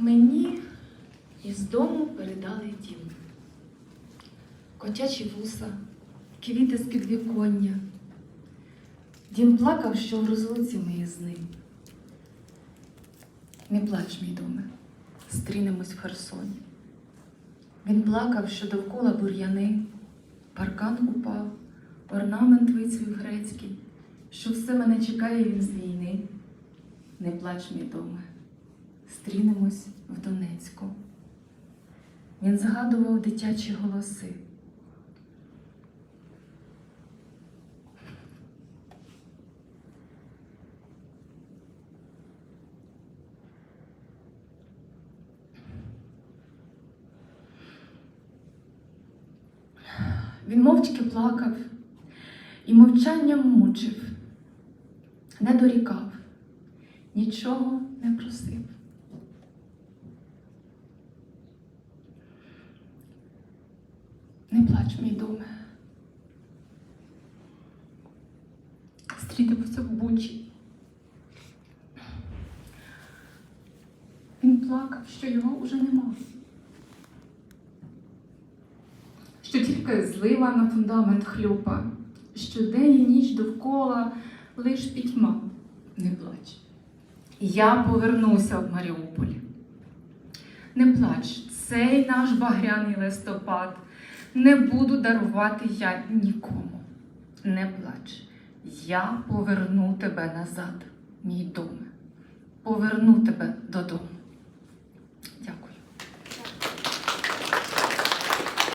Мені із дому передали дім. Котячі вуса, квіти з підвіконня. Дім плакав, що в розлуці ми з ним. Не плач, мій доме, стрінемось в Херсоні. Він плакав, що довкола бур'яни, паркан упав, орнамент вицвів грецький, що все мене чекає він з війни. Не плач, мій доме, стрінемось в Донецьку. Він згадував дитячі голоси. Він мовчки плакав і мовчанням мучив, не дорікав, нічого не просив. Не плач, мій доме. Стрітимося в бучі. Він плакав, що його уже нема. Що тільки злива на фундамент хлюпа, що день і ніч довкола лиш пітьма. Не плач. Я повернуся в Маріуполь. Не плач, цей наш багряний листопад не буду дарувати я нікому. Не плач, я поверну тебе назад, мій доме. Поверну тебе додому.